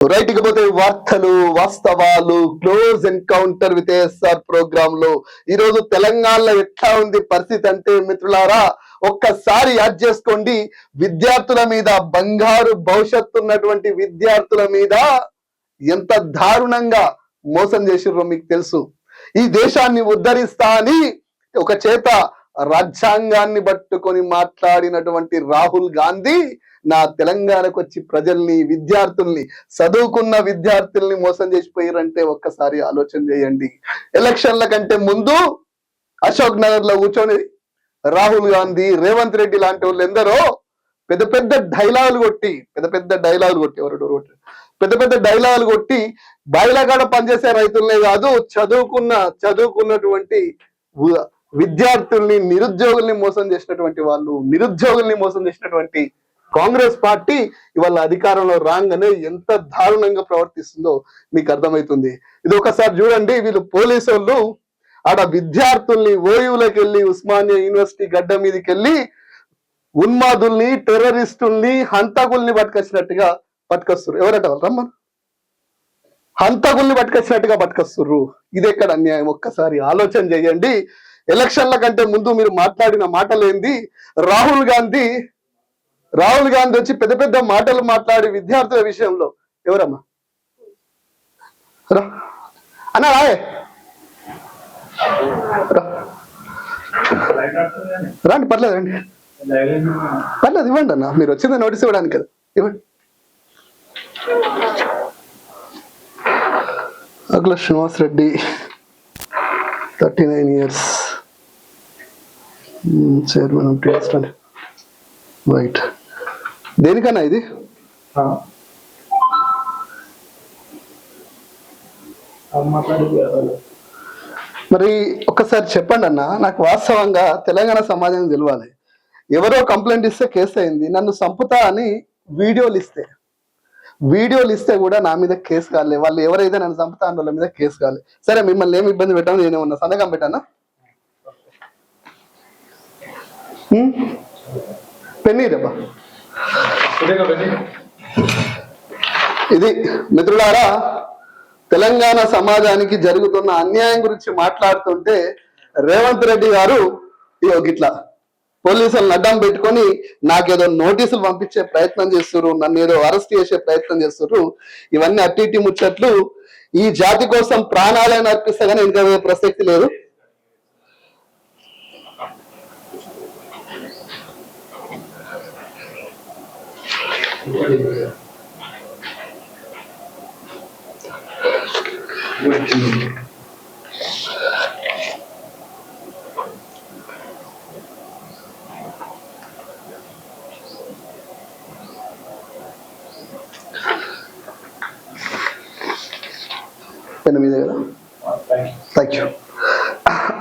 Right ఇకపోతే వార్తలు వాస్తవాలు క్లోజ్ ఎన్కౌంటర్ విత్ ఎస్ఆర్ ప్రోగ్రామ్లో. ఈ రోజు తెలంగాణలో ఎట్లా ఉంది పరిస్థితి అంటే మిత్రులారా ఒక్కసారి యాడ్ చేసుకోండి. విద్యార్థుల మీద బంగారు భవిష్యత్తు ఉన్నటువంటి విద్యార్థుల మీద ఎంత దారుణంగా మోసం చేసిర్రో మీకు తెలుసు. ఈ దేశాన్ని ఉద్ధరిస్తా అని ఒక చేత రాజ్యాంగాన్ని పట్టుకొని మాట్లాడినటువంటి రాహుల్ గాంధీ నా తెలంగాణకు వచ్చి ప్రజల్ని విద్యార్థుల్ని చదువుకున్న విద్యార్థుల్ని మోసం చేసిపోయారంటే ఒక్కసారి ఆలోచన చేయండి. ఎలక్షన్ల కంటే ముందు అశోక్ నగర్లో కూర్చొని రాహుల్ గాంధీ రేవంత్ రెడ్డి లాంటి వాళ్ళు ఎందరో పెద్ద పెద్ద డైలాగులు కొట్టి పెద్ద పెద్ద డైలాగులు కొట్టి ఎవరు పెద్ద పెద్ద డైలాగులు కొట్టి బయలగాడ పనిచేసే రైతులనే కాదు చదువుకున్న చదువుకున్నటువంటి విద్యార్థుల్ని నిరుద్యోగుల్ని మోసం చేసినటువంటి వాళ్ళు నిరుద్యోగుల్ని మోసం చేసినటువంటి కాంగ్రెస్ పార్టీ ఇవాళ అధికారంలో రాగానే ఎంత దారుణంగా ప్రవర్తిస్తుందో మీకు అర్థమవుతుంది. ఇది ఒకసారి చూడండి వీళ్ళు పోలీసు వాళ్ళు ఆడ విద్యార్థుల్ని ఓయూలోకి వెళ్ళి ఉస్మానియా యూనివర్సిటీ గడ్డ మీదకి వెళ్ళి ఉన్మాదుల్ని టెర్రరిస్టుల్ని హంతకుల్ని పట్టుకొచ్చినట్టుగా పట్టుకొస్తారు ఎవరట రమ్మను. హంతకుల్ని పట్టుకొచ్చినట్టుగా పట్టుకొస్తుర్రు. ఇది ఎక్కడ అన్యాయం? ఒక్కసారి ఆలోచన చేయండి. ఎలక్షన్ల కంటే ముందు మీరు మాట్లాడిన మాటలేంది? రాహుల్ గాంధీ రాహుల్ గాంధీ వచ్చి పెద్ద పెద్ద మాటలు మాట్లాడి విద్యార్థుల విషయంలో ఎవరమ్మా? రా. అన్నా రాయే రండి పర్లేదు రండి. పర్లేదు ఇవ్వండి అన్న. మీరు వచ్చింది నోటీస్ ఇవ్వడానికి కదా. ఇవ్వండి. Agla Srinivas Reddy thirty nine years. Chairman of right దేనికన్నా ఇది? మరి ఒక్కసారి చెప్పండి అన్న నాకు వాస్తవంగా తెలంగాణ సమాజం తెలియాలి ఎవరో కంప్లైంట్ ఇస్తే కేసు అయింది నన్ను సంపుతా అని వీడియోలు ఇస్తే. వీడియోలు ఇస్తే కూడా నా మీద కేసు కాలే వాళ్ళు ఎవరైతే నన్ను చంపుతా అన్న వాళ్ళ మీద కేసు కాలే. సరే మిమ్మల్ని ఏమి ఇబ్బంది పెట్టాను నేనే ఉన్నా సంతకం పెట్టానా? పెన్నీ రేపా ఇది మిత్రులారా తెలంగాణ సమాజానికి జరుగుతున్న అన్యాయం గురించి మాట్లాడుతుంటే రేవంత్ రెడ్డి గారు ఇట్లా పోలీసులను అడ్డం పెట్టుకొని నాకేదో నోటీసులు పంపించే ప్రయత్నం చేస్తున్నారు నన్ను ఏదో అరెస్ట్ చేసే ప్రయత్నం చేస్తున్నారు ఇవన్నీ అట్టి ముచ్చట్లు. ఈ జాతి కోసం ప్రాణాలైనా అర్పిస్తా కానీ ఇంకా ప్రసక్తి లేదు. కదా థ్యాంక్ యూ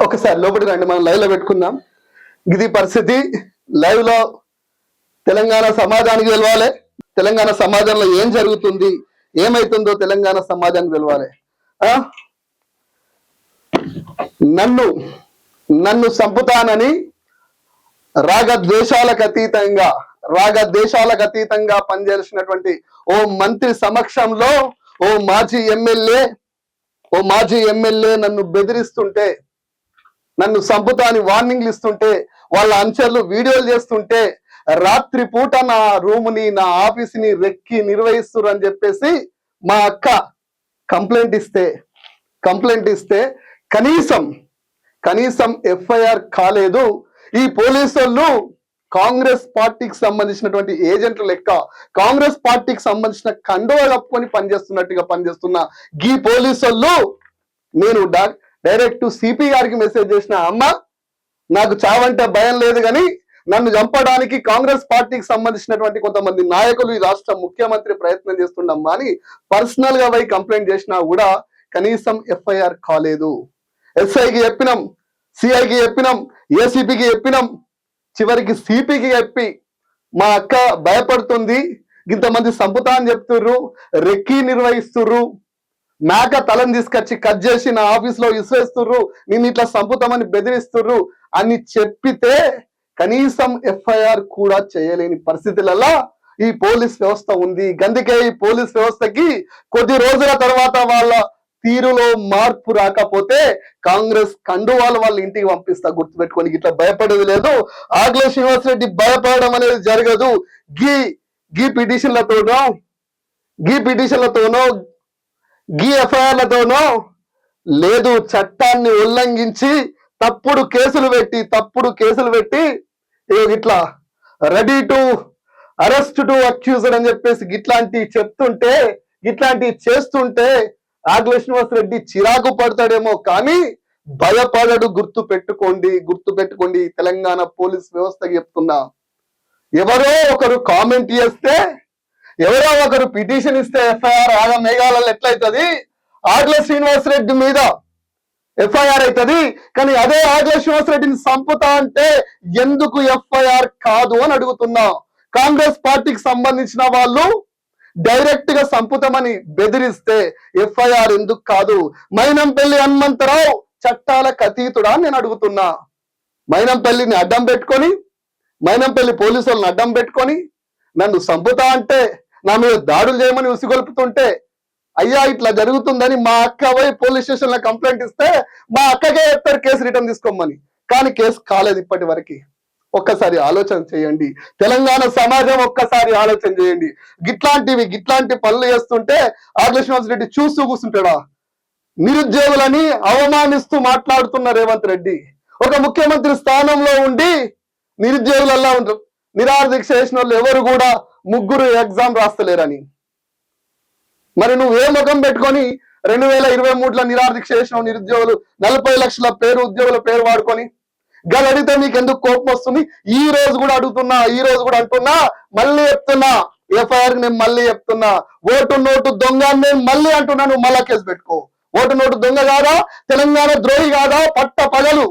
ఒకసారి లోపలికి రండి మనం లైవ్లో పెట్టుకుందాం. ఇది పరిస్థితి. లైవ్లో తెలంగాణ సమాజానికి తెలవాలి తెలంగాణ సమాజంలో ఏం జరుగుతుంది ఏమైతుందో తెలంగాణ సమాజానికి తెలవాలి ఆ? నన్ను నన్ను చంపుతానని రాగద్వేషాలకు అతీతంగా రాగద్వేషాలకు అతీతంగా పనిచేసినటువంటి ఓ మంత్రి సమక్షంలో ఓ మాజీ ఎమ్మెల్యే ఓ మాజీ ఎమ్మెల్యే నన్ను బెదిరిస్తుంటే నన్ను చంపుతా అని వార్నింగ్లు ఇస్తుంటే వాళ్ళ అంచర్లు వీడియోలు చేస్తుంటే రాత్రి పూట నా రూముని నా ఆఫీస్ని రెక్కి నిర్వహిస్తురు అని చెప్పేసి మా అక్క కంప్లైంట్ ఇస్తే కంప్లైంట్ ఇస్తే కనీసం కనీసం ఎఫ్ఐఆర్ కాలేదు. ఈ పోలీసు వాళ్ళు కాంగ్రెస్ పార్టీకి సంబంధించినటువంటి ఏజెంట్ల లెక్క కాంగ్రెస్ పార్టీకి సంబంధించిన కండువా కప్పుకొని పనిచేస్తున్నట్టుగా పనిచేస్తున్న గీ పోలీసు వాళ్ళు నేను డైరెక్ట్ సిపి గారికి మెసేజ్ చేసిన అమ్మ నాకు చావంటే భయం లేదు కానీ నన్ను చంపడానికి కాంగ్రెస్ పార్టీకి సంబంధించినటువంటి కొంతమంది నాయకులు ఈ రాష్ట్ర ముఖ్యమంత్రి ప్రయత్నం చేస్తుండమ్మా అని పర్సనల్గా పోయి కంప్లైంట్ చేసినా కూడా కనీసం ఎఫ్ఐఆర్ కాలేదు. ఎస్ఐకి చెప్పినాం సిఐకి చెప్పినాం ఏసీపీకి చెప్పినాం చివరికి సిపికి చెప్పి మా అక్క భయపడుతుంది ఇంతమంది సంపుతా అని చెప్తుర్రు రెక్కి నిర్వహిస్తుర్రు మేక తలను తీసుకొచ్చి కట్ చేసి నా ఆఫీస్లో ఇసువేస్తుర్రు నేను ఇట్లా సంపుతామని బెదిరిస్తుర్రు అని చెప్పితే కనీసం ఎఫ్ఐఆర్ కూడా చేయలేని పరిస్థితులలో ఈ పోలీస్ వ్యవస్థ ఉంది. గందుకే ఈ పోలీస్ వ్యవస్థకి కొద్ది రోజుల తర్వాత వాళ్ళ తీరులో మార్పు రాకపోతే కాంగ్రెస్ కండువాలు వాళ్ళ ఇంటికి పంపిస్తా గుర్తుపెట్టుకొని. ఇట్లా భయపడేది లేదు. ఆగ్ల శ్రీనివాస్ రెడ్డి భయపడడం అనేది జరగదు. గీ గీ పిటిషన్లతోనో గీ పిటిషన్లతోనో గీ ఎఫ్ఐఆర్లతోనో లేదు చట్టాన్ని ఉల్లంఘించి తప్పుడు కేసులు పెట్టి తప్పుడు కేసులు పెట్టి ఇట్లా ready to arrest to accuser అని చెప్పేసి ఇట్లాంటి చెప్తుంటే ఇట్లాంటి చేస్తుంటే ఆగ్ల శ్రీనివాస్ రెడ్డి చిరాకు పడతాడేమో కానీ భయపడడు. గుర్తు పెట్టుకోండి గుర్తు పెట్టుకోండి. తెలంగాణ పోలీస్ వ్యవస్థకి చెప్తున్నా. ఎవరో ఒకరు కామెంట్ చేస్తే ఎవరో ఒకరు పిటిషన్ ఇస్తే ఎఫ్ఐఆర్ ఆగ మేఘాలలో ఎట్లయితది? ఆగ్ల శ్రీనివాస్ రెడ్డి మీద ఎఫ్ఐఆర్ అవుతుంది కానీ అదే ఆగ్ల శ్రీనివాస్ రెడ్డిని సంపుతా అంటే ఎందుకు ఎఫ్ఐఆర్ కాదు అని అడుగుతున్నా. కాంగ్రెస్ పార్టీకి సంబంధించిన వాళ్ళు డైరెక్ట్గా సంపుతమని బెదిరిస్తే ఎఫ్ఐఆర్ ఎందుకు కాదు? మైనంపల్లి హనుమంతరావు చట్టాలకు అతీతుడా నేను అడుగుతున్నా. మైనంపల్లిని అడ్డం పెట్టుకొని మైనంపల్లి పోలీసులను అడ్డం పెట్టుకొని నన్ను సంపుతా అంటే నా మీద దాడులు చేయమని ఉసిగొల్పుతుంటే అయ్యా ఇట్లా జరుగుతుందని మా అక్క పోయి పోలీస్ స్టేషన్లో కంప్లైంట్ ఇస్తే మా అక్కకే చెప్తారు కేసు రిటర్న్ తీసుకోమని. కానీ కేసు కాలేదు ఇప్పటి వరకు. ఒక్కసారి ఆలోచన చేయండి. తెలంగాణ సమాజం ఒక్కసారి ఆలోచన చేయండి. గిట్లాంటివి గిట్లాంటి పనులు చేస్తుంటే ఆర్ల రెడ్డి చూస్తూ కూర్చుంటాడా? నిరుద్యోగులని అవమానిస్తూ మాట్లాడుతున్న రేవంత్ రెడ్డి. ఒక ముఖ్యమంత్రి స్థానంలో ఉండి నిరుద్యోగులల్లా ఉంటారు నిరాహార దీక్ష చేసిన వాళ్ళు ఎవరు కూడా ముగ్గురు ఎగ్జామ్ రాస్తలేరని. మరి నువ్వు ఏ ముఖం పెట్టుకొని రెండు వేల ఇరవై మూడులో నిరాహార దీక్ష చేసిన నిరుద్యోగులు? నలభై లక్షల పేరు ఉద్యోగుల పేరు వాడుకొని? గల అడిగితే నీకు ఎందుకు కోపం వస్తుంది? ఈ రోజు కూడా అడుగుతున్నా ఈ రోజు కూడా అంటున్నా మళ్ళీ చెప్తున్నా. ఎఫ్ఐఆర్ నేను మళ్ళీ చెప్తున్నా. ఓటు నోటు దొంగ నేను మళ్ళీ అంటున్నా నువ్వు మళ్ళా కేసు పెట్టుకో. ఓటు నోటు దొంగ కాదా? తెలంగాణ ద్రోహి కాదా? పట్ట పగలు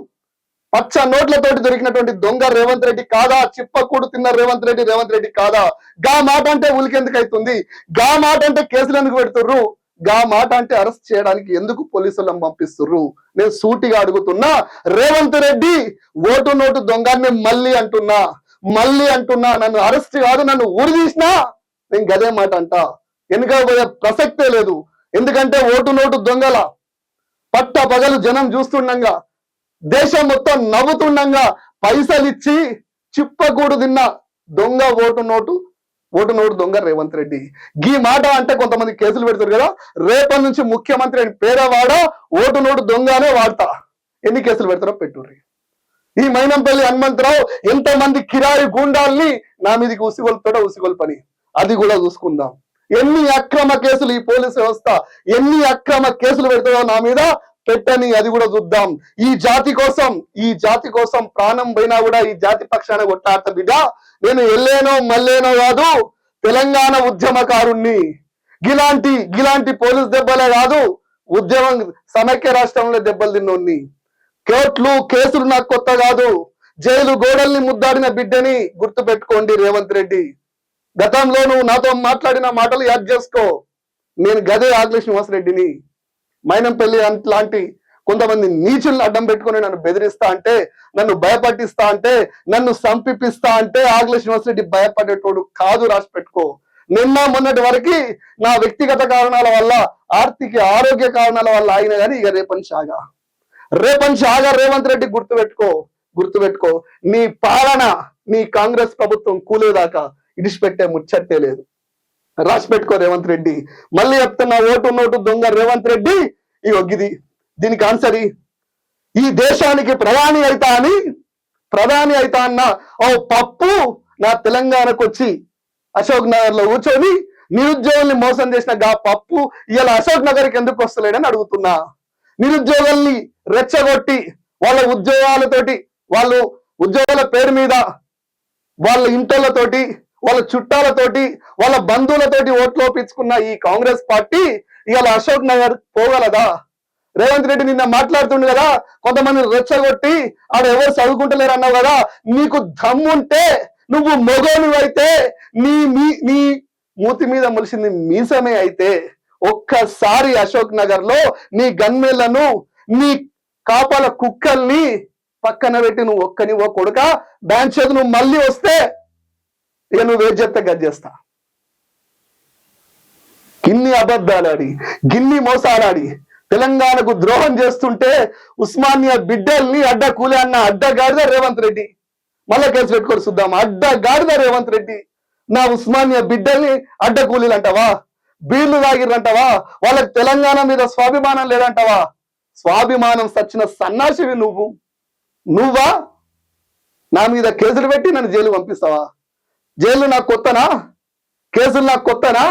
పచ్చ నోట్లతోటి దొరికినటువంటి దొంగ రేవంత్ రెడ్డి కాదా? చిప్పకూడు తిన్న రేవంత్ రెడ్డి రేవంత్ రెడ్డి కాదా? గా మాట అంటే ఉలికెందుకు అవుతుంది గా మాట అంటే కేసులు ఎందుకు పెడుతుర్రు? గా మాట అంటే అరెస్ట్ చేయడానికి ఎందుకు పోలీసులను పంపిస్తుర్రు? నేను సూటిగా అడుగుతున్నా రేవంత్ రెడ్డి ఓటు నోటు దొంగని మళ్ళీ అంటున్నా మళ్ళీ అంటున్నా నన్ను అరెస్ట్ కాదు నన్ను ఊరి తీసినా నేను గదే మాట అంట. ఎన్నిక పోయే ప్రసక్తే లేదు. ఎందుకంటే ఓటు నోటు దొంగల పట్ట పగలు జనం చూస్తుండగా దేశం మొత్తం నవ్వుతుండగా పైసలు ఇచ్చి చిప్పకూడు తిన్న దొంగ ఓటు నోటు ఓటు నోటు దొంగ రేవంత్ రెడ్డి. ఈ మాట అంటే కొంతమంది కేసులు పెడతారు కదా రేపటి నుంచి ముఖ్యమంత్రి అని పేదవాడ ఓటు నోటు దొంగనే వాడతా. ఎన్ని కేసులు పెడతారో పెట్టుర్రి. ఈ మైనంపల్లి హనుమంతరావు ఎంతమంది కిరాయి గూండాల్ని నా మీదకి ఉసిగొల్పుతాడో ఉసిగొల్పని అది కూడా చూసుకుందాం. ఎన్ని అక్రమ కేసులు ఈ పోలీస్ వ్యవస్థ ఎన్ని అక్రమ కేసులు పెడతాడో నా మీద పెట్టని అది కూడా చూద్దాం. ఈ జాతి కోసం ఈ జాతి కోసం ప్రాణం పోయినా కూడా ఈ జాతి పక్షాన కొట్టాట బిడ్డ నేను ఎల్లేనో మల్లేనో కాదు తెలంగాణ ఉద్యమకారుణ్ణి. గిలాంటి గిలాంటి పోలీస్ దెబ్బలే కాదు ఉద్యమం సమైక్య రాష్ట్రంలో దెబ్బలు తిన్నోన్ని. కోట్లు కేసులు నాకు కొత్త కాదు. జైలు గోడల్ని ముద్దాడిన బిడ్డని గుర్తు పెట్టుకోండి రేవంత్ రెడ్డి. గతంలో నువ్వు నాతో మాట్లాడిన మాటలు యాద్ చేసుకో. నేను గదే ఆగ్ల శ్రీనివాస్ రెడ్డిని. మైనంపల్లి లాంటి కొంతమంది నీచుల్ని అడ్డం పెట్టుకొని నన్ను బెదిరిస్తా అంటే నన్ను భయపట్టిస్తా అంటే నన్ను సంపిపిస్తా అంటే ఆగ్ల శ్రీనివాసరెడ్డి భయపడేటోడు కాదు రాసి పెట్టుకో. నిన్న మొన్నటి వరకు నా వ్యక్తిగత కారణాల వల్ల ఆర్థిక ఆరోగ్య కారణాల వల్ల ఆయన కానీ ఇక రేపని సాగా. రేపని సాగా రేవంత్ రెడ్డి గుర్తుపెట్టుకో గుర్తుపెట్టుకో నీ పాలన నీ కాంగ్రెస్ ప్రభుత్వం కూలేదాకా ఇడిచిపెట్టే ముచ్చట్టే లేదు. రాసి పెట్టుకో రేవంత్ రెడ్డి. మళ్ళీ చెప్తున్న ఓటు నోటు దొంగ రేవంత్ రెడ్డి. ఈ ఒగ్గిది దీనికి ఆన్సర్ ఈ. ఈ దేశానికి ప్రధాని అయితా అని ప్రధాని అయితా అన్న ఓ పప్పు నా తెలంగాణకు వచ్చి అశోక్ నగర్లో కూర్చొని నిరుద్యోగుల్ని మోసం చేసిన గా పప్పు ఇలా అశోక్ నగర్కి ఎందుకు వస్తలేడని అడుగుతున్నా. నిరుద్యోగుల్ని రెచ్చగొట్టి వాళ్ళ ఉద్యోగాలతోటి వాళ్ళు ఉద్యోగాల పేరు మీద వాళ్ళ ఇంటోళ్ళతోటి వాళ్ళ చుట్టాలతోటి వాళ్ళ బంధువులతోటి ఓట్లు ఒప్పించుకున్న ఈ కాంగ్రెస్ పార్టీ ఇవాళ అశోక్ నగర్ పోగలదా? రేవంత్ రెడ్డి నిన్న మాట్లాడుతుండు కదా కొంతమంది రెచ్చగొట్టి ఆడ ఎవరు చదువుకుంటలేరు అన్నావు కదా నీకు దమ్ముంటే నువ్వు మొగోలు అయితే నీ మీ నీ మూతి మీద ములిసింది మీసమే అయితే ఒక్కసారి అశోక్ నగర్లో నీ గన్మేళ్ళను నీ కాపాల కుక్కల్ని పక్కన పెట్టి నువ్వు ఒక్కని ఓ కొడుక బ్యాంక్ చేతి నువ్వు మళ్ళీ వస్తే ఇక నువ్వు ఏం చెప్తే గది చేస్తా. ఇన్ని అబద్ధాలాడి గిన్ని మోసాలాడి తెలంగాణకు ద్రోహం చేస్తుంటే ఉస్మానియా బిడ్డల్ని అడ్డ కూలి అన్న అడ్డగాడిద రేవంత్ రెడ్డి. మళ్ళా కేసు పెట్టుకొని చూద్దాం. అడ్డగాడిద రేవంత్ రెడ్డి. నా ఉస్మానియా బిడ్డల్ని అడ్డ కూలీలు అంటావా బీర్లు తాగిర్రంటావా వాళ్ళకి తెలంగాణ మీద స్వాభిమానం లేదంటావా? స్వాభిమానం సచ్చిన సన్నాసివి నువ్వు. నువ్వా? నా మీద కేసులు పెట్టి నన్ను జైలు పంపిస్తావా? జైలు నాకు కొత్తనా? కేసులు నాకు కొత్తనా?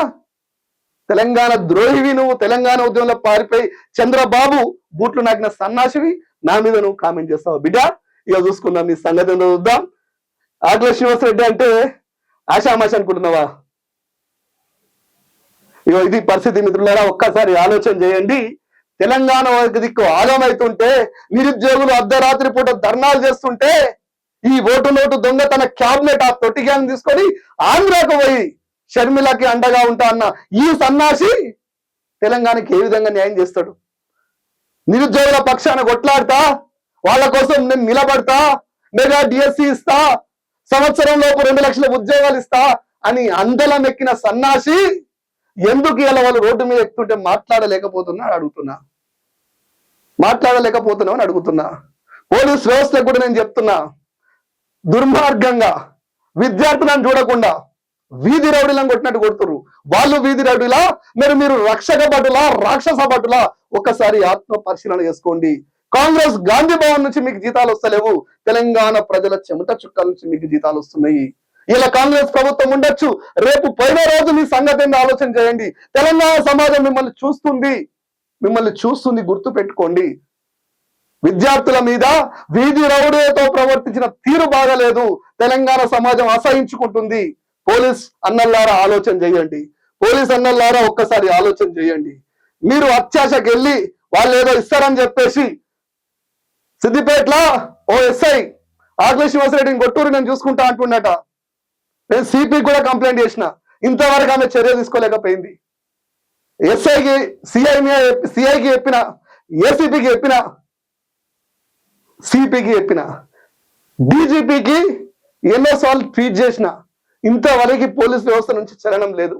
తెలంగాణ ద్రోహివి నువ్వు తెలంగాణ ఉద్యమంలో పారిపోయి చంద్రబాబు బూట్లు నాకిన సన్నాసివి నా మీద నువ్వు కామెంట్ చేస్తావు బిడ్డ? ఇక చూసుకుందాం నీ సంగతి ఏందో చూద్దాం. ఆకుల శ్రీనివాసరెడ్డి అంటే ఆశామాష అనుకుంటున్నావా? ఇగో ఇది పరిస్థితి మిత్రులారా ఒక్కసారి ఆలోచన చేయండి. తెలంగాణ దిక్కు ఆగమైతుంటే నిరుద్యోగులు అర్ధరాత్రి పూట ధర్నాలు చేస్తుంటే ఈ ఓటు నోటు దొంగ తన క్యాబినెట్ ఆ తొట్టి గ్యాంగ్ తీసుకొని ఆంధ్రాకు పోయి షర్మిలకి అండగా ఉంటా అన్న ఈ సన్నాసి తెలంగాణకి ఏ విధంగా న్యాయం చేస్తాడు? నిరుద్యోగుల పక్షాన కొట్లాడతా వాళ్ళ కోసం నేను నిలబడతా మెగా డిఎస్సి ఇస్తా సంవత్సరం లోపు రెండు లక్షల ఉద్యోగాలు ఇస్తా అని అందలం ఎక్కిన సన్నాసి ఎందుకు ఇలా వాళ్ళు రోడ్డు మీద ఎక్కుతుంటే మాట్లాడలేకపోతున్నా అడుగుతున్నా? మాట్లాడలేకపోతున్నావు అని అడుగుతున్నా. పోలీస్ వ్యవస్థకు కూడా నేను చెప్తున్నా. దుర్మార్గంగా విద్యార్థులను చూడకుండా వీధి రౌడీలను కొట్టినట్టు కొడుతురు వాళ్ళు వీధి రౌడీలా? మరి మీరు రక్షక భటులా రాక్షస భటులా? ఒక్కసారి ఆత్మ పరిశీలన చేసుకోండి. కాంగ్రెస్ గాంధీ భవన్ నుంచి మీకు జీతాలు వస్తలేవు. తెలంగాణ ప్రజల చెమట చుక్కల నుంచి మీకు జీతాలు వస్తున్నాయి. ఇలా కాంగ్రెస్ ప్రభుత్వం ఉండొచ్చు. రేపు పోయిన రోజు మీ సంగతి ఆలోచన చేయండి. తెలంగాణ సమాజం మిమ్మల్ని చూస్తుంది. మిమ్మల్ని చూస్తుంది గుర్తు పెట్టుకోండి విద్యార్థుల మీద వీధి రౌడీలతో ప్రవర్తించిన తీరు బాగలేదు. తెలంగాణ సమాజం అసహించుకుంటుంది. పోలీస్ అన్నల్లారా ఆలోచన చేయండి. పోలీస్ అన్నల్లారా ఒక్కసారి ఆలోచన చేయండి. మీరు అత్యాశకి వెళ్ళి వాళ్ళు ఏదో ఇస్తారని చెప్పేసి సిద్దిపేటలో ఓ ఎస్ఐ ఆకుల శ్రీనివాసరెడ్డిని కొట్టూరు నేను చూసుకుంటా అంటున్నట నేను సిపి కూడా కంప్లైంట్ చేసిన. ఇంతవరకు ఆమె చర్య తీసుకోలేకపోయింది. ఎస్ఐకి సిఐ సిఐకి చెప్పిన ఏసీపీకి చెప్పిన సిపికి చెప్పిన. డీజీపీకి ఎన్నోసార్లు ట్వీట్ చేసిన. ఇంతవరకు పోలీస్ వ్యవస్థ నుంచి చలనం లేదు.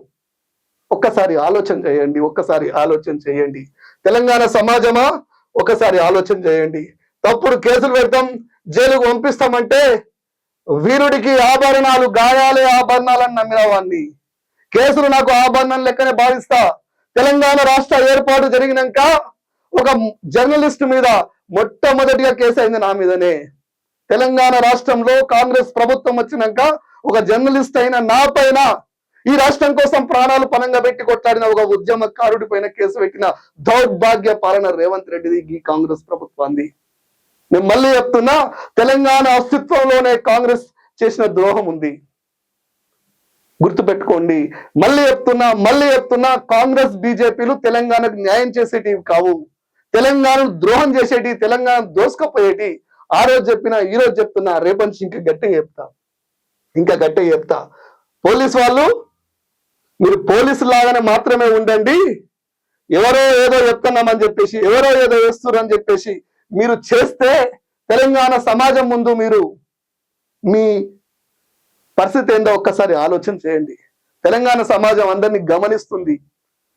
ఒక్కసారి ఆలోచన చేయండి ఒక్కసారి ఆలోచన చేయండి. తెలంగాణ సమాజమా? ఒకసారి ఆలోచన చేయండి. తప్పుడు కేసులు పెడతాం జైలుకు పంపిస్తామంటే వీరుడికి ఆభరణాలు గాయాలే ఆభరణాలని నమ్మిన వాడిని కేసులు నాకు ఆభరణం లెక్కనే భావిస్తా. తెలంగాణ రాష్ట్ర ఏర్పాటు జరిగినాక ఒక జర్నలిస్ట్ మీద మొట్టమొదటిగా కేసు అయింది నా మీదనే. తెలంగాణ రాష్ట్రంలో కాంగ్రెస్ ప్రభుత్వం వచ్చినాక ఒక జర్నలిస్ట్ అయిన నా పైన ఈ రాష్ట్రం కోసం ప్రాణాలు పనంగా పెట్టి కొట్లాడిన ఒక ఉద్యమకారుడి పైన కేసు పెట్టిన దౌర్భాగ్య పాలన రేవంత్ రెడ్డిది ఈ కాంగ్రెస్ ప్రభుత్వాన్ని నేను మళ్ళీ చెప్తున్నా తెలంగాణ అస్తిత్వంలోనే కాంగ్రెస్ చేసిన ద్రోహం ఉంది. గుర్తుపెట్టుకోండి. మళ్ళీ చెప్తున్నా మళ్ళీ చెప్తున్నా కాంగ్రెస్ బీజేపీలు తెలంగాణకు న్యాయం చేసేటివి కావు. తెలంగాణను ద్రోహం చేసేటి తెలంగాణ దోసుకపోయేటి ఆ రోజు చెప్పిన ఈ రోజు చెప్తున్నా రేపటి నుంచి ఇంకా గట్టిగా చెప్తా. ఇంకా గట్టిగా చెప్తా. పోలీస్ వాళ్ళు మీరు పోలీసు లాగానే మాత్రమే ఉండండి. ఎవరో ఏదో చెప్తున్నామని చెప్పేసి ఎవరో ఏదో వేస్తున్నారని చెప్పేసి మీరు చేస్తే తెలంగాణ సమాజం ముందు మీరు మీ పరిస్థితి ఏందో ఒక్కసారి ఆలోచన చేయండి. తెలంగాణ సమాజం అందరినీ గమనిస్తుంది.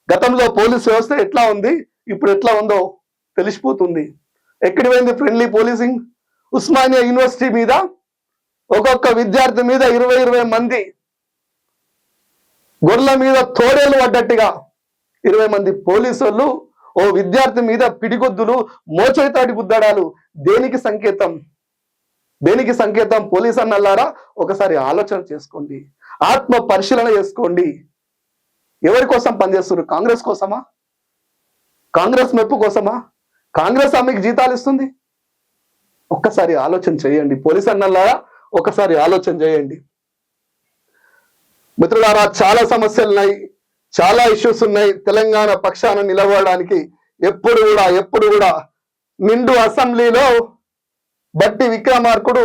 గతంలో పోలీస్ వ్యవస్థ ఎట్లా ఉంది ఇప్పుడు ఎట్లా ఉందో తెలిసిపోతుంది. ఎక్కడి పోయింది ఫ్రెండ్లీ పోలీసింగ్ ఉస్మానియా యూనివర్సిటీ మీద ఒక్కొక్క విద్యార్థి మీద ఇరవై ఇరవై మంది గొర్రెల మీద తోడేలు పడ్డట్టుగా ఇరవై మంది పోలీసులు ఓ విద్యార్థి మీద పిడిగొద్దులు మోచేతాడి గుద్దడాలు దేనికి సంకేతం? దేనికి సంకేతం? పోలీస్ అన్నల్లారా ఒకసారి ఆలోచన చేసుకోండి. ఆత్మ పరిశీలన చేసుకోండి. ఎవరి కోసం పనిచేస్తున్నారు? కాంగ్రెస్ కోసమా? కాంగ్రెస్ మెప్పు కోసమా? కాంగ్రెస్ ఆమెకి జీతాలు ఇస్తుంది? ఒక్కసారి ఆలోచన చేయండి. పోలీస్ అన్నలారా ఒకసారి ఆలోచన చేయండి. మిత్రులారా చాలా సమస్యలు ఉన్నాయి. చాలా ఇష్యూస్ ఉన్నాయి. తెలంగాణ పక్షాన నిలబడడానికి ఎప్పుడు కూడా ఎప్పుడు కూడా నిండు అసెంబ్లీలో బట్టి విక్రమార్కుడు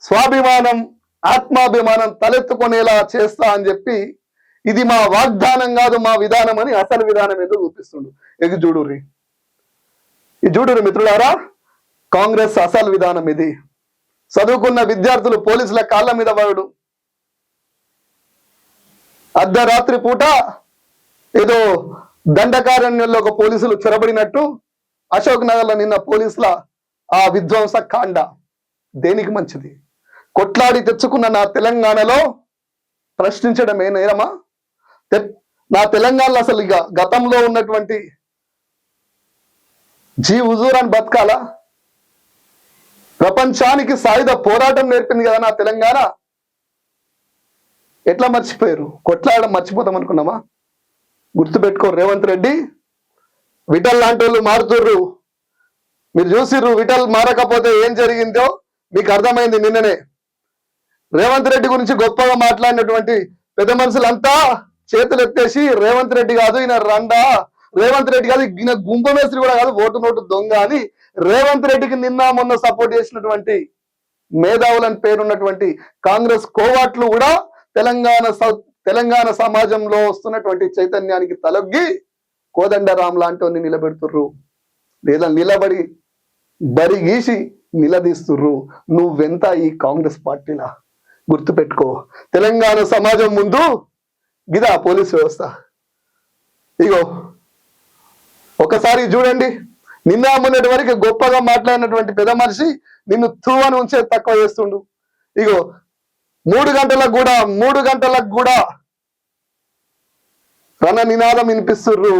స్వాభిమానం ఆత్మాభిమానం తలెత్తుకునేలా చేస్తా అని చెప్పి ఇది మా వాగ్దానం కాదు మా విధానం అని అసలు విధానం ఏదో చూపిస్తుండు? ఇది చూడుర్రి. ఇది చూడుర్రి మిత్రులారా కాంగ్రెస్ అసలు విధానం ఇది. చదువుకున్న విద్యార్థులు పోలీసుల కాళ్ళ మీద పడడు. అర్ధరాత్రి పూట ఏదో దండకారణ్యంలో ఒక పోలీసులు చొరబడినట్టు అశోక్ నగర్లో నిన్న పోలీసుల ఆ విధ్వంస కాండ. దేనికి మంచిది? కొట్లాడి తెచ్చుకున్న నా తెలంగాణలో ప్రశ్నించడమే నేరమా తె- నా తెలంగాణలో అసలు ఇక గతంలో ఉన్నటువంటి జీ హుజూర్ అని బతకాలా? ప్రపంచానికి సాయుధ పోరాటం నేర్పింది కదా నా తెలంగాణ? ఎట్లా మర్చిపోయారు? కొట్లాడడం మర్చిపోతాం అనుకున్నామా? గుర్తుపెట్టుకో రేవంత్ రెడ్డి విఠల్ లాంటి వాళ్ళు మారుతుర్రు. మీరు చూసిర్రు విఠల్ మారకపోతే ఏం జరిగిందో? మీకు అర్థమైంది నిన్ననే. రేవంత్ రెడ్డి గురించి గొప్పగా మాట్లాడినటువంటి పెద్ద మనుషులంతా చేతులు ఎత్తేసి రేవంత్ రెడ్డి కాదు ఈయన రండా. రేవంత్ రెడ్డి కాదు ఈయన గుంపమేస్త్రి కూడా కాదు ఓటు నోటు దొంగ అని రేవంత్ రెడ్డికి నిన్న మొన్న సపోర్ట్ చేసినటువంటి మేధావులని పేరున్నటువంటి కాంగ్రెస్ కోవాట్లు కూడా తెలంగాణ తెలంగాణ సమాజంలో వస్తున్నటువంటి చైతన్యానికి తలొగ్గి కోదండరాం లాంటి నిలబెడుతుర్రు. లేదా నిలబడి బరి గీసి నిలదీస్తుర్రు. నువ్వెంత ఈ కాంగ్రెస్ పార్టీలా గుర్తుపెట్టుకో. తెలంగాణ సమాజం ముందు గిదా పోలీస్ వ్యవస్థ. ఇగో ఒకసారి చూడండి. నిన్న మొన్నటి వరకు గొప్పగా మాట్లాడినటువంటి పెద్ద మనిషి నిన్ను తువ్వను ఉంచే తక్కువ చేస్తుండు. ఇగో మూడు గంటలకు కూడా మూడు గంటలకు కూడా రణ నినాదం వినిపిస్తుర్రు.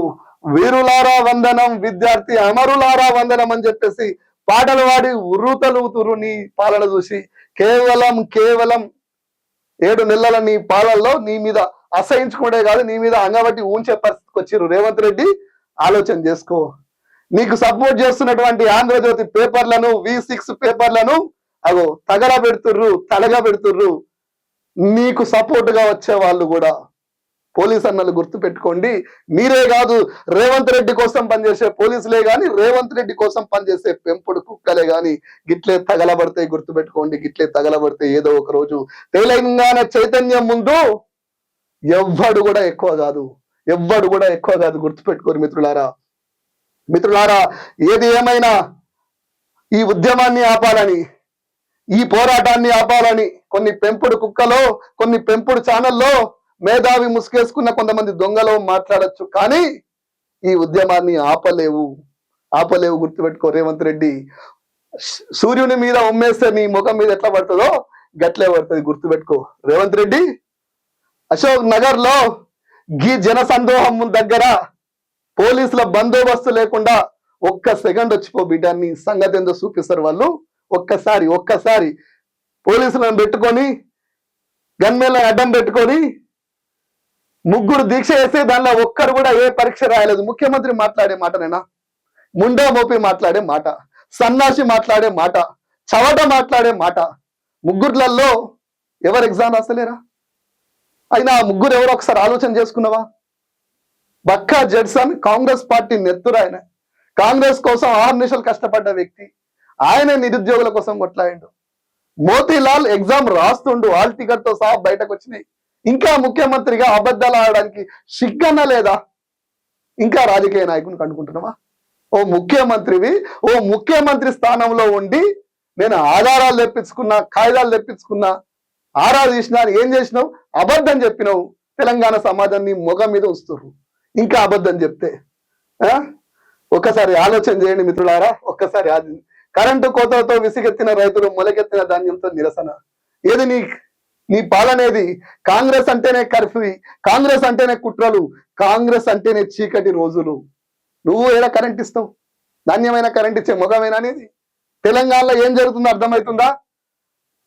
వీరులారా వందనం విద్యార్థి అమరులారా వందనం అని చెప్పేసి పాటలు పాడి ఉర్రుతలుగుతురు నీ పాలన చూసి. కేవలం కేవలం ఏడు నెలల నీ పాలనలో నీ మీద అసహించుకునే కాదు నీ మీద అంగబట్టి ఊంచే పరిస్థితికి వచ్చిర్రు రేవంత్ రెడ్డి. ఆలోచన చేసుకో. నీకు సపోర్ట్ చేస్తున్నటువంటి ఆంధ్రజ్యోతి పేపర్లను వి సిక్స్ పేపర్లను అగో తగల పెడుతుర్రు తలగా పెడుతుర్రు. నీకు సపోర్ట్గా వచ్చే వాళ్ళు కూడా పోలీస్ అన్నలు గుర్తు పెట్టుకోండి మీరే కాదు రేవంత్ రెడ్డి కోసం పనిచేసే పోలీసులే గాని రేవంత్ రెడ్డి కోసం పనిచేసే పెంపుడు కుక్కలే గాని గిట్లే తగలబడితే గుర్తు పెట్టుకోండి గిట్లే తగలబడితే ఏదో ఒక రోజు. తెలంగాణ చైతన్యం ముందు ఎవ్వడు కూడా ఎక్కువ కాదు. ఎవ్వడు కూడా ఎక్కువ కాదు గుర్తుపెట్టుకోరు మిత్రులారా. మిత్రులారా ఏది ఏమైనా ఈ ఉద్యమాన్ని ఆపాలని ఈ పోరాటాన్ని ఆపాలని కొన్ని పెంపుడు కుక్కలో కొన్ని పెంపుడు ఛానల్లో మేధావి ముసుగేసుకున్న కొంతమంది దొంగలో మాట్లాడొచ్చు. కానీ ఈ ఉద్యమాన్ని ఆపలేవు. ఆపలేవు గుర్తుపెట్టుకో రేవంత్ రెడ్డి. సూర్యుని మీద ఉమ్మేస్తే నీ ముఖం మీద ఎట్లా పడుతుందో గట్లే పడుతుంది గుర్తుపెట్టుకో. రేవంత్ రెడ్డి అశోక్ నగర్లో గీ జన సందోహం దగ్గర పోలీసుల బందోబస్తు లేకుండా ఒక్క సెకండ్ వచ్చిపో బిడ్డ నీ సంగతి ఏందో చూపిస్తారు వాళ్ళు. ఒక్కసారి ఒక్కసారి పోలీసులను పెట్టుకొని గన్మేళ్ళని అడ్డం పెట్టుకొని ముగ్గురు దీక్ష చేస్తే దానిలో ఒక్కరు కూడా ఏ పరీక్ష రాయలేదు. ముఖ్యమంత్రి మాట్లాడే మాటనేనా ముండా మోపి మాట్లాడే మాట సన్నాసి మాట్లాడే మాట చవట మాట్లాడే మాట. ముగ్గురులలో ఎవరు ఎగ్జామ్ రాస్తలేరా? అయినా ఆ ముగ్గురు ఎవరో ఒకసారి ఆలోచన చేసుకున్నావా? బక్కా జడ్సన్ కాంగ్రెస్ పార్టీ నెత్తురు ఆయన కాంగ్రెస్ కోసం ఆరు నిమిషాలు కష్టపడ్డ వ్యక్తి. ఆయన నిరుద్యోగుల కోసం కొట్లాడు మోతీలాల్ ఎగ్జామ్ రాస్తుండు ఆల్ టికెట్తో సహా బయటకు వచ్చినాయి ఇంకా ముఖ్యమంత్రిగా అబద్ధాలు ఆడడానికి సిగ్గన్న లేదా? ఇంకా రాజకీయ నాయకుని కనుకుంటున్నావా ఓ ముఖ్యమంత్రివి ఓ ముఖ్యమంత్రి స్థానంలో ఉండి నేను ఆధారాలు తెప్పించుకున్నా కాగితాలు తెప్పించుకున్నా ఆరా తీసినా ఏం చేసినావు? అబద్ధం చెప్పినావు. తెలంగాణ సమాజాన్ని మొగ మీద వస్తుర్రు ఇంకా అబద్ధం చెప్తే ఆ? ఒక్కసారి ఆలోచన చేయండి మిత్రులారా ఒక్కసారి ఆది కరెంటు కోతలతో విసిగెత్తిన రైతులు మొలకెత్తిన ధాన్యంతో నిరసన. ఏది నీ నీ పాలనేది? కాంగ్రెస్ అంటేనే కర్ఫ్యూ కాంగ్రెస్ అంటేనే కుట్రలు కాంగ్రెస్ అంటేనే చీకటి రోజులు. నువ్వు ఏడా కరెంట్ ఇస్తావు? ధాన్యమైన కరెంట్ ఇచ్చే మొగమేనా అనేది తెలంగాణలో ఏం జరుగుతుందో అర్థమవుతుందా?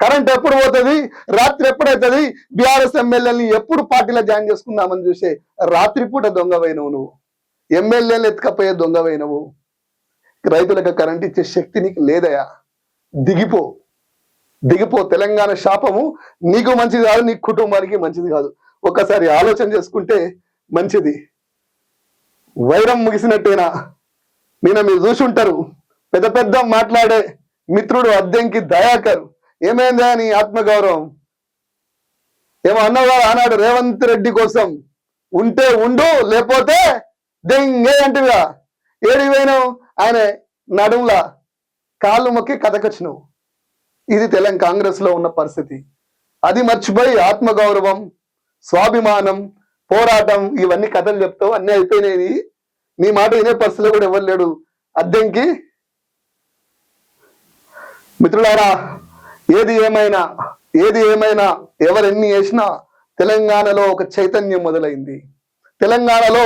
కరెంట్ ఎప్పుడు పోతుంది? రాత్రి ఎప్పుడైతుంది? బీఆర్ఎస్ ఎమ్మెల్యేని ఎప్పుడు పార్టీలో జాయిన్ చేసుకుందామని చూసే రాత్రిపూట దొంగవైనవు నువ్వు. ఎమ్మెల్యేలు ఎత్తుకపోయే దొంగవైనవు రైతులకు కరెంట్ ఇచ్చే శక్తి నీకు లేదయా? దిగిపో. దిగిపో. తెలంగాణ శాపము నీకు మంచిది కాదు నీ కుటుంబానికి మంచిది కాదు. ఒక్కసారి ఆలోచన చేసుకుంటే మంచిది. వైరం ముగిసినట్టేనా? నిన్న మీరు చూసి ఉంటారు పెద్ద పెద్ద మాట్లాడే మిత్రుడు అద్దెంకి దయాకర్. ఏమైందా నీ ఆత్మగౌరవం? ఏమో అన్నవారు ఆనాడు రేవంత్ రెడ్డి కోసం ఉంటే ఉండు లేకపోతే దెంగే అంటివిగా ఏడికి పోయినావు? ఆయన నడుములా కాళ్ళు మొక్కి కథకొచ్చినావు. ఇది తెలంగాణ కాంగ్రెస్లో ఉన్న పరిస్థితి. అది మర్చిపోయి ఆత్మగౌరవం స్వాభిమానం పోరాటం ఇవన్నీ కథలు చెప్తావు అన్ని అయిపోయినాయి నీ మాట వినే పరిస్థితిలో కూడా ఎవరు లేడు. అద్దెంకి. మిత్రులారా ఏది ఏమైనా ఏది ఏమైనా ఎవరెన్ని చేసినా తెలంగాణలో ఒక చైతన్యం మొదలైంది. తెలంగాణలో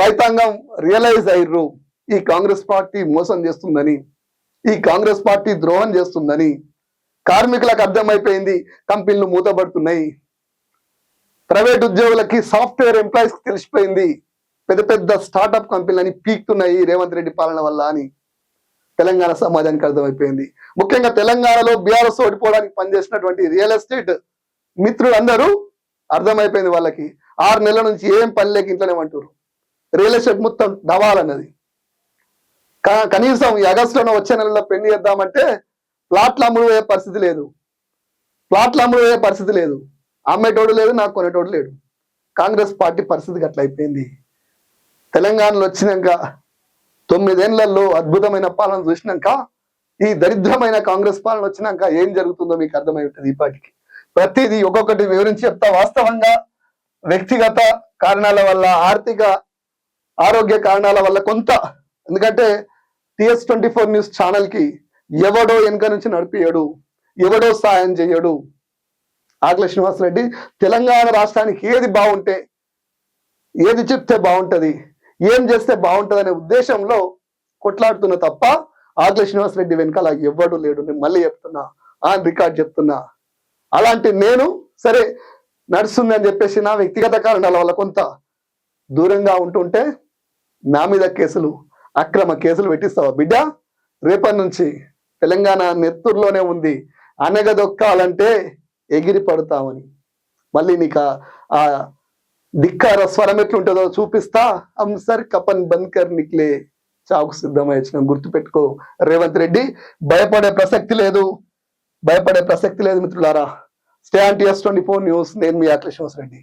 రైతాంగం రియలైజ్ అయ్యారు ఈ కాంగ్రెస్ పార్టీ మోసం చేస్తుందని ఈ కాంగ్రెస్ పార్టీ ద్రోహం చేస్తుందని కార్మికులకు అర్థమైపోయింది కంపెనీలు మూతపడుతున్నాయి. ప్రైవేట్ ఉద్యోగులకి సాఫ్ట్వేర్ ఎంప్లాయీస్కి తెలిసిపోయింది. పెద్ద పెద్ద స్టార్టప్ కంపెనీలని పీక్తున్నాయి రేవంత్ రెడ్డి పాలన వల్ల అని. తెలంగాణ సమాజానికి అర్థమైపోయింది. ముఖ్యంగా తెలంగాణలో బీఆర్ఎస్ ఓడిపోవడానికి పనిచేసినటువంటి రియల్ ఎస్టేట్ మిత్రులందరూ అర్థమైపోయింది వాళ్ళకి. ఆరు నెలల నుంచి ఏం పని లేక ఇంట్లోనే అంటారు రియల్ ఎస్టేట్ మొత్తం దవాలన్నది కా- కనీసం ఈ ఆగస్టులో వచ్చే నెలలో పెళ్ళి చేద్దామంటే ప్లాట్లు అమ్ముడు అయ్యే పరిస్థితి లేదు. ప్లాట్లు అమ్ముడు అయ్యే పరిస్థితి లేదు. అమ్మేటోడు లేదు నాకు కొనేటోడు లేడు. కాంగ్రెస్ పార్టీ పరిస్థితి గట్ల అయిపోయింది. తెలంగాణలో వచ్చినాక తొమ్మిదేళ్ళలో అద్భుతమైన పాలన చూసినాక ఈ దరిద్రమైన కాంగ్రెస్ పాలన వచ్చినాక ఏం జరుగుతుందో మీకు అర్థమై ఉంటుంది ఇప్పటికి. ప్రతిదీ ఒక్కొక్కటి వివరించి చెప్తా. వాస్తవంగా వ్యక్తిగత కారణాల వల్ల ఆర్థిక ఆరోగ్య కారణాల వల్ల కొంత ఎందుకంటే టిఎస్ ట్వంటీ ఫోర్ న్యూస్ ఛానల్కి ఎవడో వెనుక నుంచి నడిపియడు ఎవడో సాయం చేయడు ఆకలి శ్రీనివాసరెడ్డి తెలంగాణ రాష్ట్రానికి ఏది బాగుంటే ఏది చెప్తే బాగుంటది? ఏం చేస్తే బాగుంటుందనే అనే ఉద్దేశంలో కొట్లాడుతున్న తప్ప ఆకుల శ్రీనివాసరెడ్డి వెనకాల ఎవ్వడు లేడు. నేను మళ్ళీ చెప్తున్నా ఆన్ రికార్డ్ చెప్తున్నా. అలాంటి నేను సరే నడుస్తుంది అని చెప్పేసి నా వ్యక్తిగత కారణాల వల్ల కొంత దూరంగా ఉంటుంటే నా మీద కేసులు అక్రమ కేసులు పెట్టిస్తావా బిడ్డ? రేపటి నుంచి తెలంగాణ నెత్తూరులోనే ఉంది. అనగదొక్కాలంటే ఎగిరి పడతామని మళ్ళీ నీకు ఆ ధిక్కార స్వరం ఎట్లుంటుందో చూపిస్తా. అంసర్ కపన్ బంద్కర్ నిక్లే. చావుకు సిద్ధమైన గుర్తుపెట్టుకో. రేవంత్ రెడ్డి భయపడే ప్రసక్తి లేదు. భయపడే ప్రసక్తి లేదు మిత్రులారా. Stay on TS twenty four news. నేను మీ అఖిలేష్ రెడ్డి.